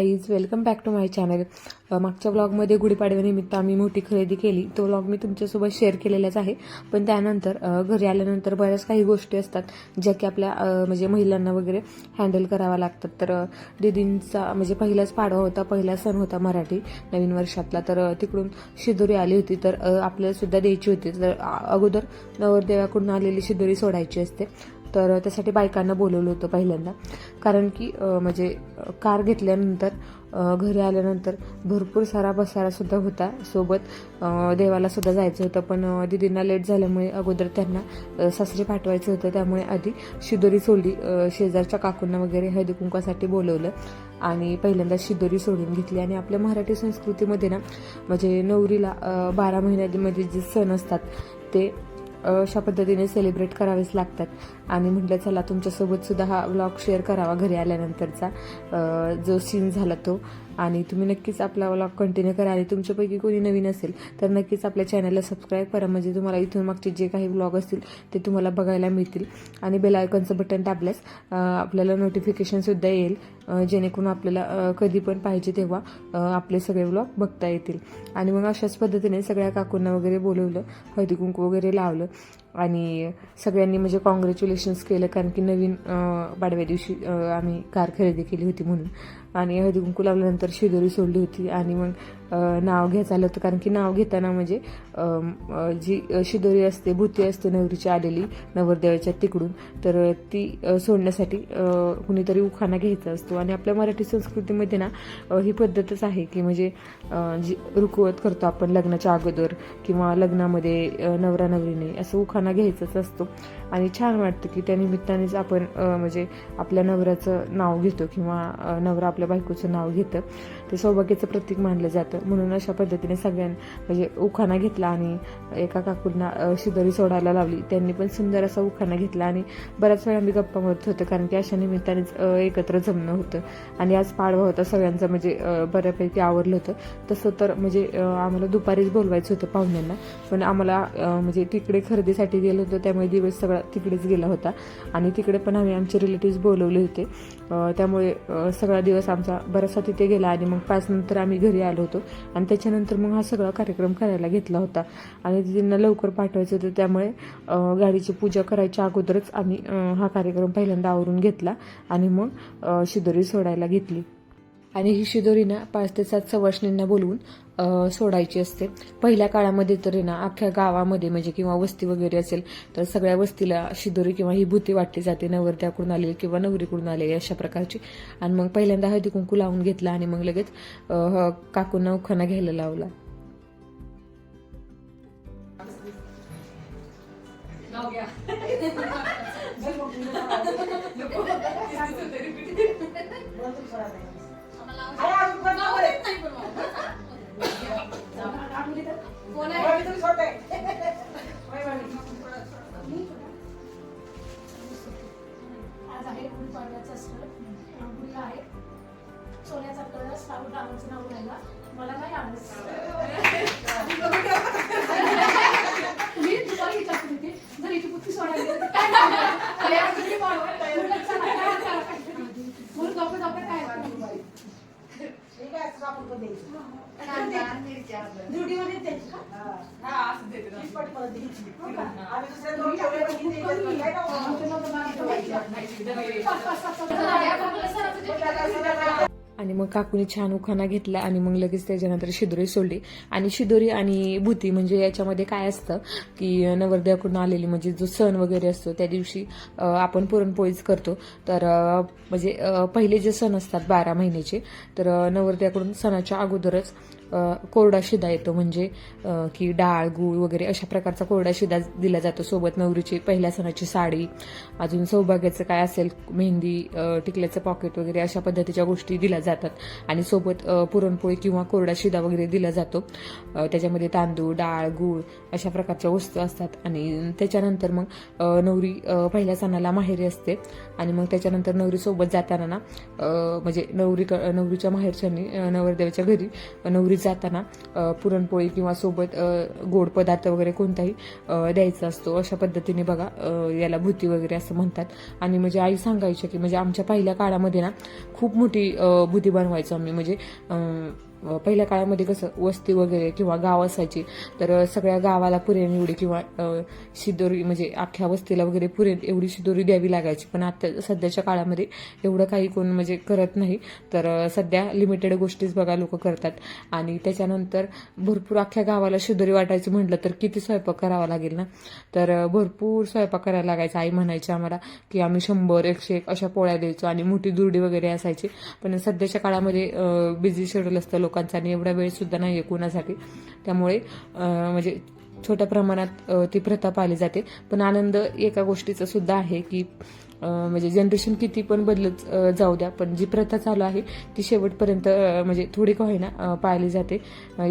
Guys welcome back to my channel मागच्या ब्लॉगमध्ये गुढीपाडव्यानिमित्त आम्ही मोठी खरेदी केली. तो ब्लॉग मी तुमच्यासोबत शेअर केलेलाच आहे. पण त्यानंतर घरी आल्यानंतर बऱ्याच काही गोष्टी असतात ज्या की आपल्या म्हणजे महिलांना वगैरे हँडल कराव्या लागतात. तर दिदींचा दीदींचा म्हणजे पहिलाच पाडवा होता पहिला सण होता मराठी नवीन वर्षातला. तर तिकडून शिदोरी आली होती. तर आपल्याला सुद्धा द्यायची होती. तर अगोदर नवरदेवाकडून आलेली शिदोरी सोडायची असते. तर त्यासाठी बायकांना बोलवलं होतं पहिल्यांदा. कारण की म्हणजे कार घेतल्यानंतर घरी आल्यानंतर भरपूर सारा बसारासुद्धा होता सोबत. देवालासुद्धा जायचं होतं पण दिदींना दीदींना लेट झाल्यामुळे अगोदर त्यांना सासरी पाठवायचं होतं. त्यामुळे आधी शिदोरी सोडली शेजारच्या काकूंना वगैरे हळदी कुंकासाठी बोलवलं आणि पहिल्यांदा शिदोरी सोडून घेतली. आणि आपल्या मराठी संस्कृतीमध्ये ना म्हणजे नवरीला बारा महिन्यामध्ये जे सण असतात ते अशा पद्धतीने सेलिब्रेट करावेच लागतात. आणि म्हटलं चला तुमच्यासोबत सुद्धा हा व्लॉग शेअर करावा घरी आल्यानंतरचा. जो सीन झाला तो. आणि तुम्ही नक्कीच आपला व्लॉग कंटिन्यू करा. आणि तुमच्यापैकी कोणी नवीन असेल तर नक्कीच आपल्या चॅनलला सबस्क्राईब करा. म्हणजे तुम्हाला इथून मागचे जे काही व्लॉग असतील ते तुम्हाला बघायला मिळतील. आणि बेल आयकॉनचं बटन दाबल्यास आपल्याला नोटिफिकेशनसुद्धा येईल. जेणेकरून आपल्याला कधी पण पाहिजे तेव्हा आपले सगळे व्लॉग बघता येतील. आणि मग अशाच पद्धतीने सगळ्या काकूंना वगैरे बोलवलं हळदी कुंकू वगैरे लावलं. आणि सगळ्यांनी म्हणजे कॉंग्रॅच्युलेशन्स केलं कारण की नवीन पाडव्या दिवशी आम्ही कार खरेदी केली होती म्हणून. आणि हळदी कुंकू लावल्यानंतर शिदोरी सोडली होती आणि मग नाव घ्यायचं आलं होतं कारण की नाव घेताना म्हणजे जी शिदोरी असते भूती असते नवरीची आलेली नवरदेवाच्या तिकडून तर ती सोडण्यासाठी कुणीतरी उखाणा घ्यायचा असतो. आणि आपल्या मराठी संस्कृतीमध्ये ना ही पद्धतच आहे की म्हणजे जी रुकवत करतो आपण लग्नाच्या अगोदर किंवा लग्नामध्ये नवरा नवरीने असं उखाणा घ्यायचाच असतो. आणि छान वाटतं की त्या निमित्तानेच आपण म्हणजे आपल्या नवऱ्याचं नाव घेतो किंवा नवरा आपल्या बायकोचं नाव घेतं. ते सौभाग्याचं प्रतीक मानलं जातं. म्हणून अशा पद्धतीने सगळ्यां म्हणजे उखाणा घेतला आणि एका काकूंना शिदोरी सोडायला लावली. त्यांनी पण सुंदर असा उखाणा घेतला आणि बऱ्याच वेळा आम्ही गप्पा मारत होतं कारण की अशा निमित्तानेच एकत्र जमणं होतं. आणि आज पाडवा होता सगळ्यांचं म्हणजे बऱ्यापैकी आवरलं होतं. तसं तर म्हणजे आम्हाला दुपारीच बोलवायचं होतं पाहुण्यांना. पण आम्हाला म्हणजे तिकडे खरेदीसाठी गेलो होतो त्यामुळे दिवस सगळा तिकडेच गेला होता. आणि तिकडे पण आम्ही आमचे रिलेटिव्ह बोलवले होते. त्यामुळे सगळा दिवस आमचा बराचसा तिथे गेला आणि मग पाचनंतर आम्ही घरी आलो होतो. आणि त्याच्यानंतर मग हा सगळा कार्यक्रम करायला घेतला होता. आणि त्यांना लवकर पाठवायचं होतं. त्यामुळे गाडीची पूजा करायच्या अगोदरच आम्ही हा कार्यक्रम पहिल्यांदा आवरून घेतला आणि मग शिदोरी सोडायला घेतली. आणि ही शिदोरी ना पाच ते सात सवर्षणींना बोलवून सोडायची असते. पहिल्या काळामध्ये तर ना अख्ख्या गावामध्ये म्हणजे किंवा वस्ती वगैरे असेल तर सगळ्या वस्तीला शिदोरी किंवा ही भूती वाटली जाते. नवरत्याकडून आलेली किंवा नवरीकडून आलेली अशा प्रकारची. आणि मग पहिल्यांदा हळदी कुंकू लावून घेतला आणि मग लगेच ह- काकूंना उखाना घ्यायला लावला. आज आहे गुढीपाडव्याचा सण गुढी आहे. सोन्याचा कळस लावून रामाचं नाव घ्यायला मला नाही आवडत. मी दुपारी विचारत होते जर हिची बुद्धी सोडायला काय करणार? अरे आज गुढीपाडवा आहे. म्हणलं चला, काय करा? म्हणून गप्पा गप्पा काय करणार? ड्युटीमध्ये द्यायची. बायको पाच- पाच- सात- सात- आणि मग काकूने छान उखाणा घेतला आणि मग लगेच त्याच्यानंतर शिदोरी सोडली. आणि शिदोरी आणि भूती म्हणजे याच्यामध्ये काय असतं की नवरदेवाकडून आलेली म्हणजे जो सण वगैरे असतो त्या दिवशी आपण पुरणपोळीच करतो. तर म्हणजे पहिले जे सण असतात बारा महिन्याचे तर नवरदेवाकडून सणाच्या अगोदरच कोरडा शिदा येतो म्हणजे की डाळ गूळ वगैरे अशा प्रकारचा कोरडा शिदा दिला जातो सोबत नवरीची पहिल्या सणाची साडी. अजून सौभाग्याचं काय असेल मेहंदी टिकल्याचं पॉकेट वगैरे अशा पद्धतीच्या गोष्टी दिल्या जातात. आणि सोबत पुरणपोळी किंवा कोरडा शिदा वगैरे दिला जातो. त्याच्यामध्ये तांदूळ डाळ गूळ अशा प्रकारच्या वस्तू असतात. आणि त्याच्यानंतर मग नवरी पहिल्या सणाला माहेरी असते. आणि मग त्याच्यानंतर नवरीसोबत जाताना ना म्हणजे नवरी नवरीच्या माहेरच्यांनी नवरदेवाच्या घरी नवरी जाताना पुरणपोळी किंवा सोबत गोड पदार्थ वगैरे कोणताही द्यायचा असतो अशा पद्धतीने बघा याला भूती वगैरे असं म्हणतात. आणि म्हणजे आई सांगायची की म्हणजे आमच्या पहिल्या काळामध्ये ना खूप मोठी भूती बनवायचो आम्ही. म्हणजे पहिल्या काळामध्ये कसं वस्ती वगैरे किंवा गाव असायची तर सगळ्या गावाला पुरेन एवढी किंवा शिदोरी म्हणजे अख्ख्या वस्तीला वगैरे पुरेन एवढी शिदोरी द्यावी लागायची. पण आता सध्याच्या काळामध्ये एवढं काही कोण म्हणजे करत नाही. तर सध्या लिमिटेड गोष्टीच बघा लोक करतात. आणि त्याच्यानंतर भरपूर अख्ख्या गावाला शिदोरी वाटायचं म्हटलं तर किती स्वयंपाक करावा लागेल ना? तर भरपूर स्वयंपाक करायला लागायचा. आई म्हणायची आम्हाला की आम्ही शंभर एकशे एक अशा पोळ्या द्यायचो आणि मोठी दुर्डी वगैरे असायची. पण सध्याच्या काळामध्ये बिझी शेड्यूल असतं लोक लोकांचा आणि एवढा वेळसुद्धा नाही आहे कुणासाठी. त्यामुळे म्हणजे छोट्या प्रमाणात ती प्रथा पाळली जाते. पण आनंद एका गोष्टीचा सुद्धा आहे की म्हणजे जनरेशन किती पण बदलत जाऊ द्या पण जी प्रथा चालू आहे ती शेवटपर्यंत म्हणजे थोडी का होईना पाळली जाते.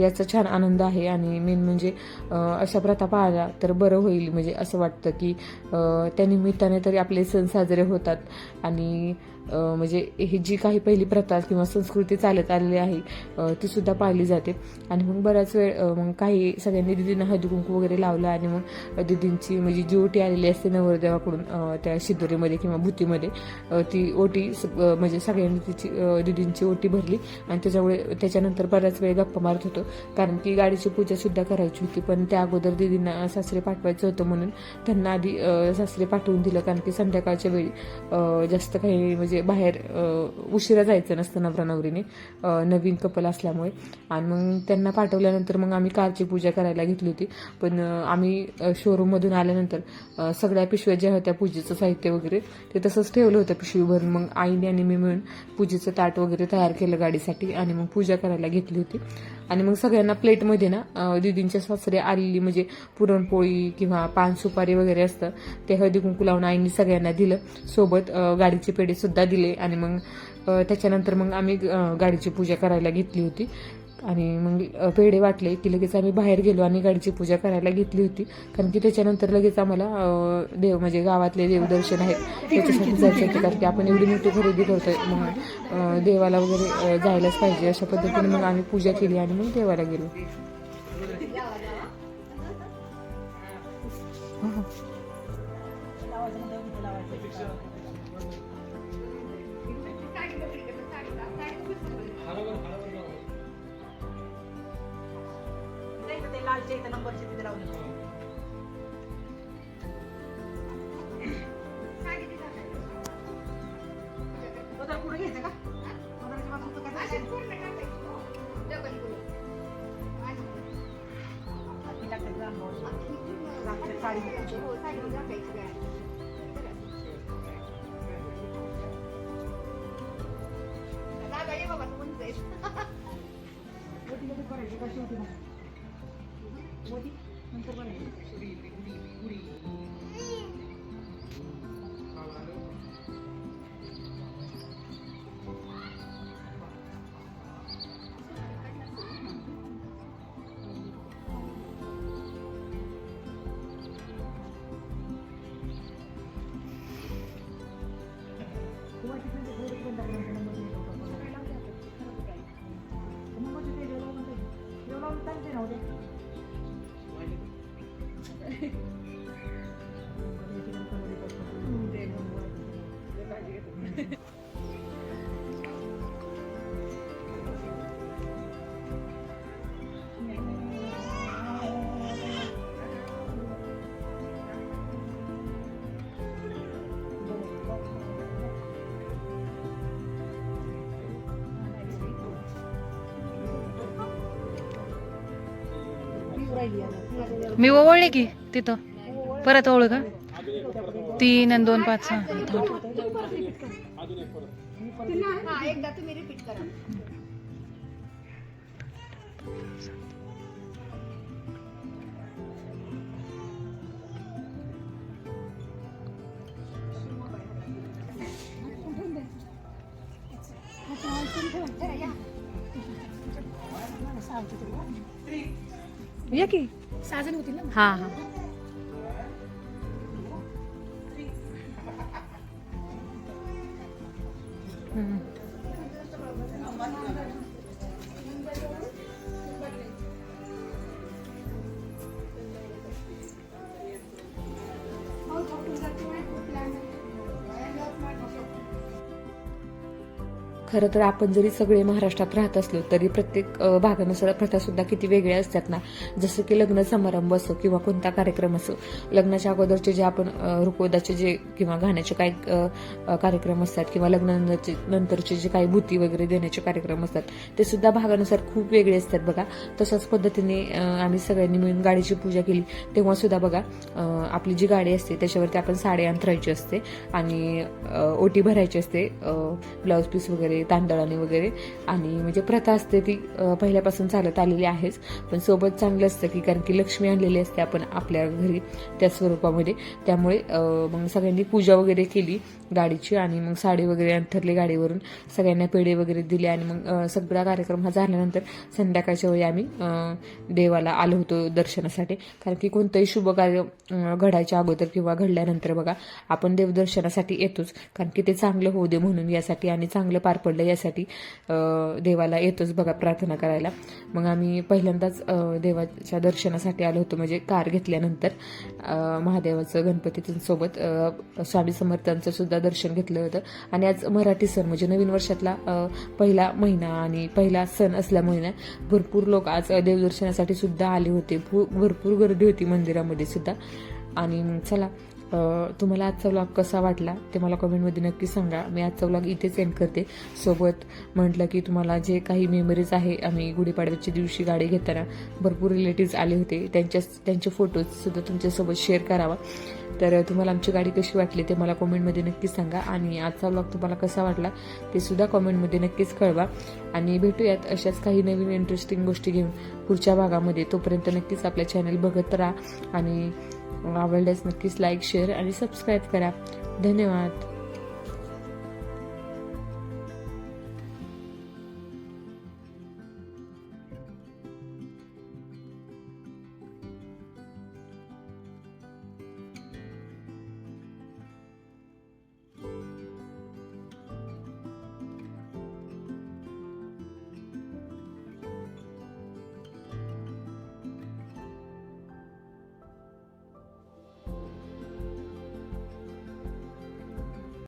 याचा छान आनंद आहे आणि मेन म्हणजे अशा प्रथा पाळल्या तर बरं होईल. म्हणजे असं वाटतं की त्या निमित्ताने तरी आपले सण साजरे होतात आणि म्हणजे ही जी काही पहिली प्रथा किंवा संस्कृती चालत आलेली आहे ती सुद्धा पाळली जाते. आणि मग बराच वेळ मग काही सगळ्यांनी दिदींना हळदी कुंकू वगैरे लावलं आणि मग दिदींची म्हणजे जी ओटी आलेली असते नवरदेवाकडून त्या शिदोरीमध्ये किंवा भूतीमध्ये ती ओटी म्हणजे सगळ्यांनी तिची दिदींची ओटी भरली आणि त्याच्यामुळे त्याच्यानंतर बराच वेळ गप्पा मारत होतो. कारण की गाडीची पूजा सुद्धा करायची होती पण त्या अगोदर दिदींना सासरे पाठवायचं होतं म्हणून त्यांना आधी सासरे पाठवून दिलं. कारण की संध्याकाळच्या वेळी जास्त काही म्हणजे म्हणजे बाहेर उशिरा जायचं नसतं नवरा नवरीने नवीन कपल असल्यामुळे. आणि मग त्यांना पाठवल्यानंतर मग आम्ही कारची पूजा करायला घेतली होती. पण आम्ही शोरूममधून आल्यानंतर सगळ्या पिशव्या ज्या होत्या पूजेचं साहित्य वगैरे ते तसंच ठेवलं होतं पिशवी भरून. मग आईने आणि मी मिळून पूजेचं ताट वगैरे तयार केलं गाडीसाठी आणि मग पूजा करायला घेतली होती. आणि मग सगळ्यांना प्लेटमध्ये ना दिदींच्या दीदींच्या सासरे आलेली म्हणजे पुरणपोळी किंवा पान सुपारी वगैरे असतं ते हळदी कुंकू लावून आईने सगळ्यांना दिलं. सोबत गाडीचे पेढे सुद्धा दिले आणि मग त्याच्यानंतर मग आम्ही गाडीची पूजा करायला घेतली होती. आणि मग पेढे वाटले की लगेच आम्ही बाहेर गेलो आणि गाडीची पूजा करायला घेतली होती. कारण की त्याच्यानंतर लगेच आम्हाला देव म्हणजे गावातले देवदर्शन आहेत. त्याच्यासाठी जायचं होतं. कारण की आपण एवढी मोठी खरेदी करतोय. मग देवाला वगैरे जायलाच पाहिजे. अशा पद्धतीने मग आम्ही पूजा केली आणि मग देवाला गेलो. ते आमच्या इथं नंबरची तिथे लावले तो तर पुढे घ्यायचं का पदराच्या बाजूला मी ओवळले की तिथं. परत ओळख का? तीन आणि दोन पाच सहा या की. साजन होतील ना? हा हा. खरं तर आपण जरी सगळे महाराष्ट्रात राहत असलो तरी प्रत्येक भागानुसार प्रथा सुद्धा किती वेगळ्या असतात ना. जसं की लग्न समारंभ असो किंवा कोणता कार्यक्रम असो. लग्नाच्या अगोदरचे जे आपण रुकोदाचे जे किंवा गाण्याचे काही कार्यक्रम असतात किंवा लग्नाचे नंतरचे जे काही भूती वगैरे देण्याचे कार्यक्रम असतात ते सुद्धा भागानुसार खूप वेगळे असतात बघा. तशाच पद्धतीने आम्ही सगळ्यांनी मिळून गाडीची पूजा केली. तेव्हा सुद्धा बघा आपली जी गाडी असते त्याच्यावरती आपण साडे अंतरायची असते आणि ओटी भरायची असते ब्लाऊज पीस वगैरे तांदळाने वगैरे. आणि म्हणजे प्रथा असते ती पहिल्यापासून चालत आलेली आहेच. पण सोबत चांगलं असतं की कारण की लक्ष्मी आणलेली असते आपण आपल्या घरी त्या स्वरूपामध्ये. त्यामुळे मग सगळ्यांनी पूजा वगैरे केली गाडीची आणि मग साडी वगैरे अंथरली गाडीवरून. सगळ्यांना पेढे वगैरे दिले आणि मग सगळा कार्यक्रम हा झाल्यानंतर संध्याकाळच्या वेळी आम्ही देवाला आलो होतो दर्शनासाठी. कारण की कोणतंही शुभ कार्य घडायच्या अगोदर किंवा घडल्यानंतर बघा आपण देवदर्शनासाठी येतोच. कारण की ते चांगलं होऊ दे म्हणून यासाठी आणि चांगलं पार पडलं यासाठी. देवाला येतोच बघा प्रार्थना करायला. मग आम्ही पहिल्यांदाच देवाच्या दर्शनासाठी आलो होतो म्हणजे कार घेतल्यानंतर महादेवाचं गणपतीतून सोबत स्वामी समर्थांचं सुद्धा दर्शन घेतलं होतं. आणि आज मराठी सण म्हणजे नवीन वर्षातला पहिला महिना आणि पहिला सण असल्यामुळे ना भरपूर लोक आज देवदर्शनासाठी सुद्धा आले होते. भरपूर गर्दी होती मंदिरामध्ये सुद्धा. आणि मग चला तुम्हाला आजचा व्लॉग कसा वाटला ते मला कमेंटमध्ये नक्की सांगा. मी आजचा व्लॉग इथेच एंड करते. सोबत म्हटलं की तुम्हाला जे काही मेमरीज आहे आम्ही गुढीपाडव्याच्या दिवशी गाडी घेताना भरपूर रिलेटिव्ज आले होते. त्यांच्या त्यांचे फोटोजसुद्धा तुमच्यासोबत शेअर करावा. तर तुम्हाला आमची गाडी कशी वाटली ते मला कॉमेंटमध्ये नक्की सांगा. आणि आजचा ब्लॉग तुम्हाला कसा वाटला ते सुद्धा कॉमेंटमध्ये नक्कीच कळवा. आणि भेटूयात अशाच काही नवीन इंटरेस्टिंग गोष्टी घेऊन पुढच्या भागामध्ये. तोपर्यंत नक्कीच आपल्या चॅनल बघत राहा. आणि आवडल्यास नक्कीच लाईक शेअर आणि सबस्क्राईब करा. धन्यवाद.